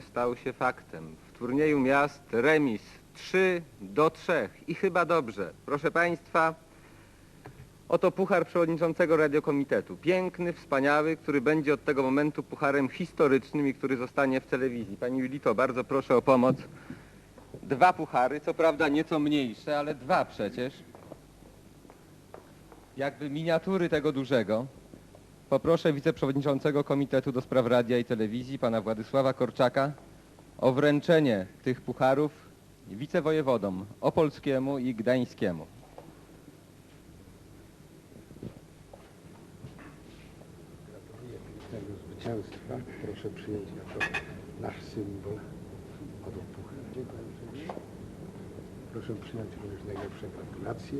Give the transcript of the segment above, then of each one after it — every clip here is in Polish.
Stał się faktem. W turnieju miast remis 3 do 3 i chyba dobrze. Proszę Państwa, oto puchar przewodniczącego radiokomitetu. Piękny, wspaniały, który będzie od tego momentu pucharem historycznym i który zostanie w telewizji. Pani Julito, bardzo proszę o pomoc. Dwa puchary, co prawda nieco mniejsze, ale dwa przecież. Jakby miniatury tego dużego. Poproszę wiceprzewodniczącego Komitetu do Spraw Radia i Telewizji, pana Władysława Korczaka, o wręczenie tych pucharów wicewojewodom opolskiemu i gdańskiemu. Pięknego zwycięstwa. Proszę przyjąć jako nasz symbol od opuchy. Proszę przyjąć również najlepsze gratulacje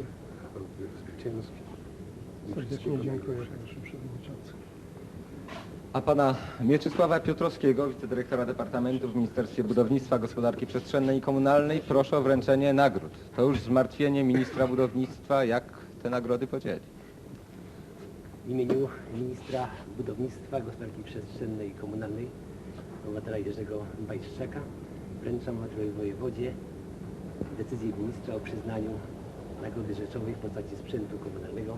od zwycięskich. Serdecznie dziękuję, panie przewodniczący. A pana Mieczysława Piotrowskiego, wicedyrektora Departamentu w Ministerstwie Budownictwa, Gospodarki Przestrzennej i Komunalnej, proszę o wręczenie nagród. To już zmartwienie ministra budownictwa, jak te nagrody podzieli. W imieniu ministra budownictwa, gospodarki przestrzennej i komunalnej, obywatela Jerzego Bajszczaka, wręczam Odrowej Wojewodzie decyzję ministra o przyznaniu nagrody rzeczowej w postaci sprzętu komunalnego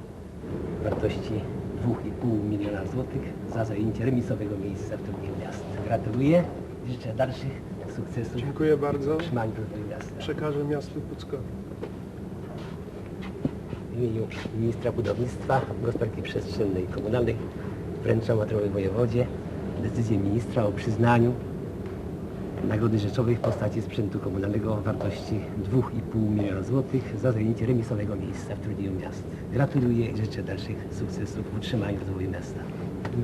wartości 2,5 miliona złotych za zajęcie remisowego miejsca w turnieju miast. Gratuluję i życzę dalszych sukcesów Dziękuję bardzo. w utrzymaniu rozwoju miasta. Przekażę miastu Puckowi. W imieniu ministra budownictwa, gospodarki przestrzennej i komunalnej wręczam Odrowej Wojewodzie decyzję ministra o przyznaniu nagrody rzeczowej w postaci sprzętu komunalnego o wartości 2,5 miliona złotych za zajęcie remisowego miejsca w turnieju miast. Gratuluję i życzę dalszych sukcesów w utrzymaniu rozwoju miasta.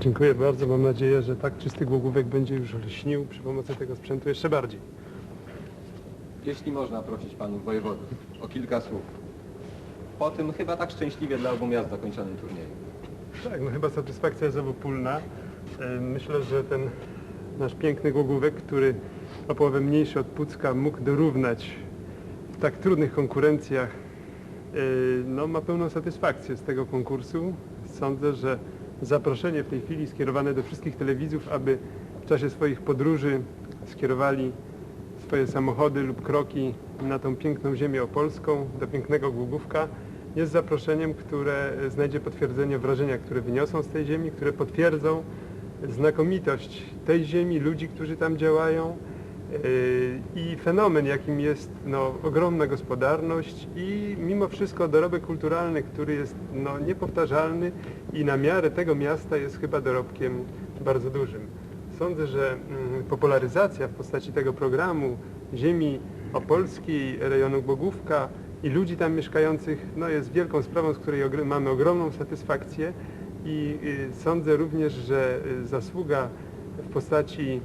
Dziękuję bardzo. Mam nadzieję, że tak czysty głogówek będzie już lśnił przy pomocy tego sprzętu jeszcze bardziej. Jeśli można prosić panów wojewodów o kilka słów. Po tym chyba tak szczęśliwie dla obu miast zakończonym turnieju. Tak, no chyba satysfakcja jest obopólna. E, Myślę, że ten nasz piękny głogówek, który o połowę mniejszy od Pucka mógł dorównać w tak trudnych konkurencjach, e, no ma pełną satysfakcję z tego konkursu. Sądzę, że zaproszenie w tej chwili skierowane do wszystkich telewizów, aby w czasie swoich podróży skierowali swoje samochody lub kroki na tą piękną ziemię opolską, do pięknego Głogówka, jest zaproszeniem, które znajdzie potwierdzenie wrażenia, które wyniosą z tej ziemi, które potwierdzą znakomitość tej ziemi, ludzi, którzy tam działają yy, i fenomen, jakim jest no, ogromna gospodarność i mimo wszystko dorobek kulturalny, który jest no, niepowtarzalny i na miarę tego miasta jest chyba dorobkiem bardzo dużym. Sądzę, że mm, popularyzacja w postaci tego programu ziemi opolskiej, rejonu Bogówka i ludzi tam mieszkających no, jest wielką sprawą, z której mamy ogromną satysfakcję i y, sądzę również, że y, zasługa w postaci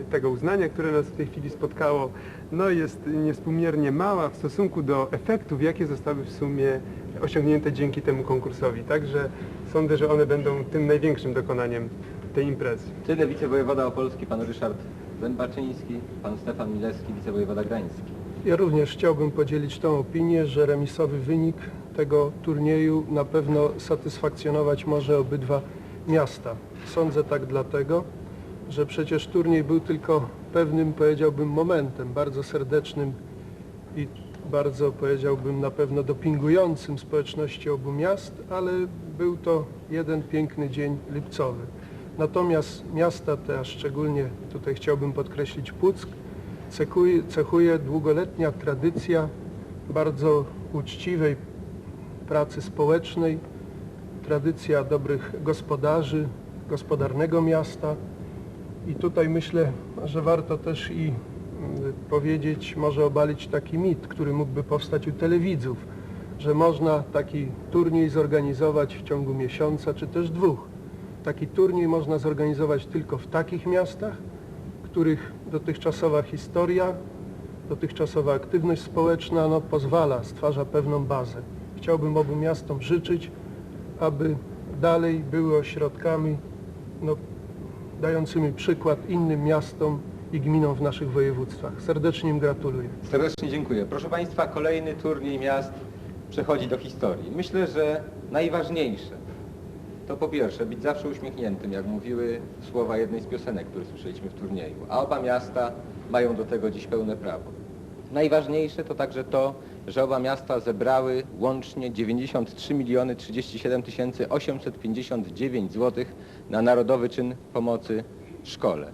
y, tego uznania, które nas w tej chwili spotkało, no, jest niewspółmiernie mała w stosunku do efektów, jakie zostały w sumie osiągnięte dzięki temu konkursowi. Także sądzę, że one będą tym największym dokonaniem tej imprezy. Tyle wicewojewoda opolski, pan Ryszard Zębaczyński, pan Stefan Milewski, wicewojewoda grański. Ja również chciałbym podzielić tą opinię, że remisowy wynik tego turnieju na pewno satysfakcjonować może obydwa miasta. Sądzę tak dlatego, że przecież turniej był tylko pewnym, powiedziałbym, momentem, bardzo serdecznym i bardzo, powiedziałbym, na pewno dopingującym społeczności obu miast, ale był to jeden piękny dzień lipcowy. Natomiast miasta te, a szczególnie tutaj chciałbym podkreślić Puck, cechuje, cechuje długoletnia tradycja bardzo uczciwej pracy społecznej, tradycja dobrych gospodarzy, gospodarnego miasta. I tutaj myślę, że warto też i mm, powiedzieć, może obalić taki mit, który mógłby powstać u telewidzów, że można taki turniej zorganizować w ciągu miesiąca czy też dwóch. Taki turniej można zorganizować tylko w takich miastach, których dotychczasowa historia, dotychczasowa aktywność społeczna no, pozwala, stwarza pewną bazę. Chciałbym obu miastom życzyć, aby dalej były ośrodkami no, dającymi przykład innym miastom i gminom w naszych województwach. Serdecznie im gratuluję. Serdecznie dziękuję. Proszę Państwa, kolejny turniej miast przechodzi do historii. Myślę, że najważniejsze to po pierwsze być zawsze uśmiechniętym, jak mówiły słowa jednej z piosenek, które słyszeliśmy w turnieju. A oba miasta mają do tego dziś pełne prawo. Najważniejsze to także to, że oba miasta zebrały łącznie 93 miliony 37 tysięcy 859 zł na Narodowy Czyn Pomocy Szkole.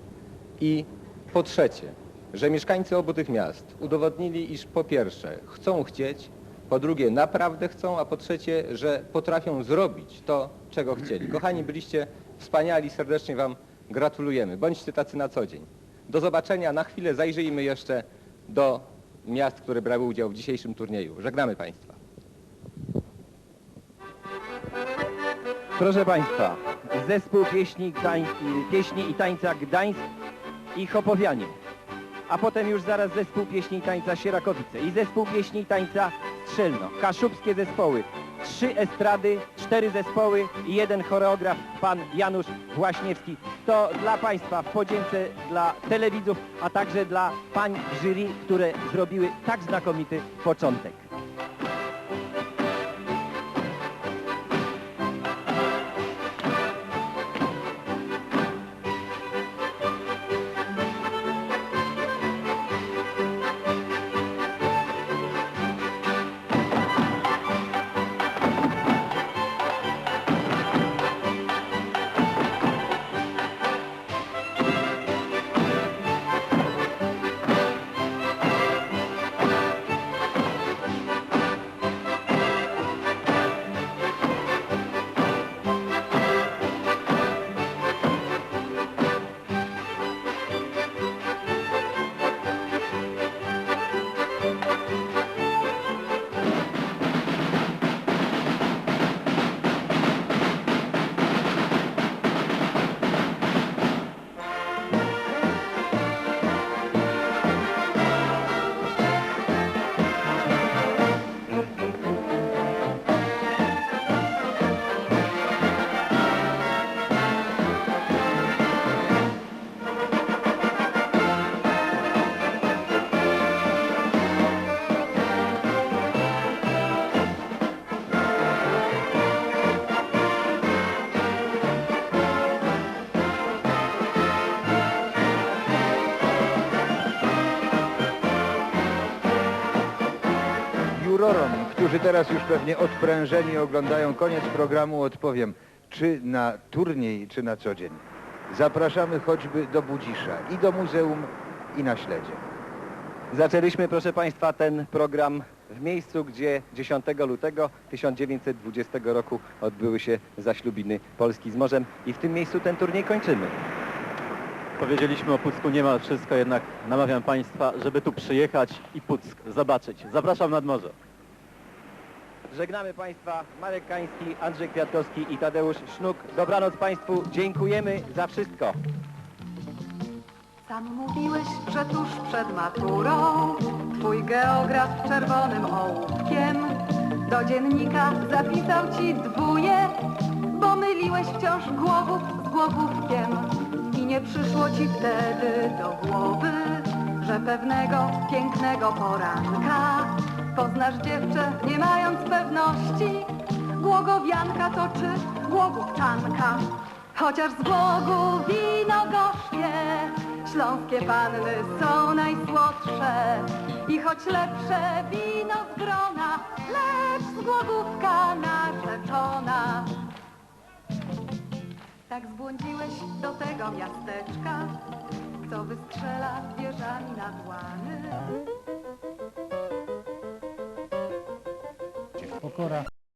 I po trzecie, że mieszkańcy obu tych miast udowodnili, iż po pierwsze chcą chcieć, po drugie naprawdę chcą, a po trzecie, że potrafią zrobić to, czego chcieli. Kochani, byliście wspaniali, serdecznie Wam gratulujemy. Bądźcie tacy na co dzień. Do zobaczenia. Na chwilę zajrzyjmy jeszcze do miast, które brały udział w dzisiejszym turnieju. Żegnamy Państwa. Proszę Państwa, zespół pieśni, pieśni i tańca Gdańsk i Chopowianie. A potem już zaraz zespół pieśni i tańca Sierakowice i zespół pieśni i tańca Strzelno. Kaszubskie zespoły. Trzy estrady, cztery zespoły i jeden choreograf, pan Janusz Właśniewski. To dla Państwa w podzięce dla telewidzów, a także dla pań jury, które zrobiły tak znakomity początek. Którzy teraz już pewnie odprężeni oglądają koniec programu, odpowiem, czy na turniej, czy na co dzień. Zapraszamy choćby do Budzisza i do muzeum i na śledzie. Zaczęliśmy, proszę Państwa, ten program w miejscu, gdzie 10 lutego 1920 roku odbyły się zaślubiny Polski z morzem i w tym miejscu ten turniej kończymy. Powiedzieliśmy o Pucku niemal wszystko, jednak namawiam Państwa, żeby tu przyjechać i Puck zobaczyć. Zapraszam nad morze. Żegnamy Państwa Marek Kański, Andrzej Kwiatkowski i Tadeusz Sznuk. Dobranoc Państwu, dziękujemy za wszystko. Sam mówiłeś, że tuż przed maturą twój geograf czerwonym ołówkiem do dziennika zapisał ci dwóje, bo myliłeś wciąż głowów z głowówkiem i nie przyszło ci wtedy do głowy, że pewnego pięknego poranka poznasz dziewczę nie mając pewności, Głogowianka to czy Głogówczanka, chociaż z Głogówino gorzkie, śląskie panny są najsłodsze. I choć lepsze wino z grona, lecz z Głogówka narzeczona. Tak zbłądziłeś do tego miasteczka, co wystrzela wieżami nad łany.